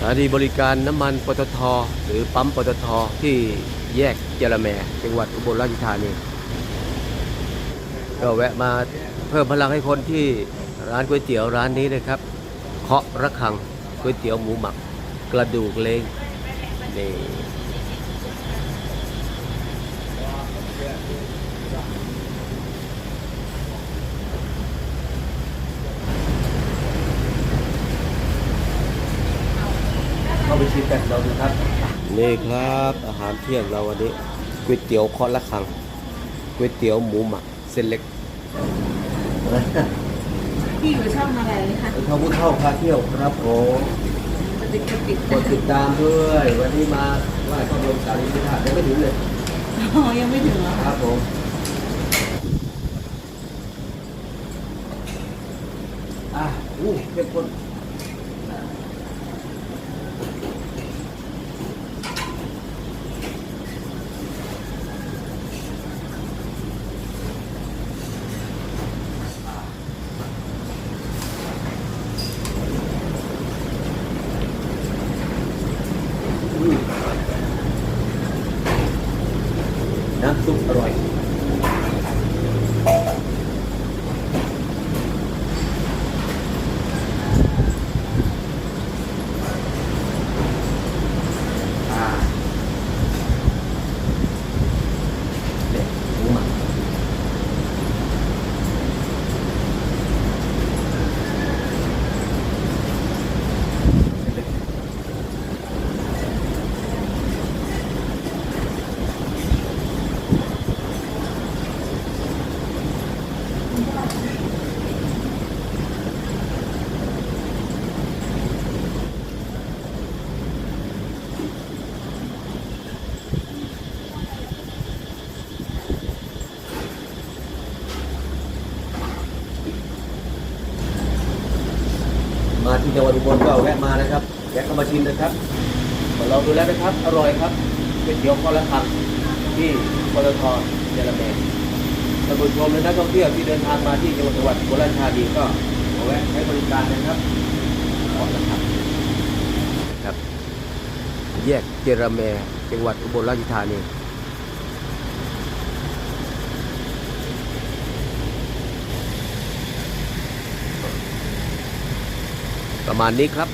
สถานีบริการน้ำมันปตท หรือปั๊มปตท ที่แยกเจรแมจังหวัดอุบลราชธานี ก็แวะมาเพิ่มพลังให้คนที่ร้านก๋วยเตี๋ยวร้านนี้นะครับ เคาะระฆังก๋วยเตี๋ยวหมูหมัก กระดูกเล้งนี่ เข้าไปชิมกันเราดูครับ นี่ครับอาหารเที่ยงเราวันนี้ก๋วยเตี๋ยวเคาะระฆังก๋วยเตี๋ยวหมูหมักเส้นเล็กพี่อยู่ช่องอะไรคะเขาพูดเข้าพาเที่ยวครับผมปฏิกติดกดติดตามด้วย วันนี้มาไหว้พระบรมสารีริกธาตุยังไม่ถึงเลยอ๋อยังไม่ถึงเหรอครับผมอะอู้เข้มข้น น้ำซุปอร่อย อ่าเด็กหมูหมัก มาที่จังหวัดอุบลก็แวะมานะครับแวะเข้ามาชิมนะครับมาลองดูแล้วนะครับ อร่อยครับก๋วยเตี๋ยวข้อละคำที่ปตทเจรแมน ท่านผู้ชมและนักท่องเที่ยวที่เดินทางมาที่จังหวัดจังหวัดอุบลราชธานีก็มาแวะใช้บริการนะครับข้อละคำครับ แยกเจรแมจังหวัดอุบลราชธานีประมาณนี้ครับ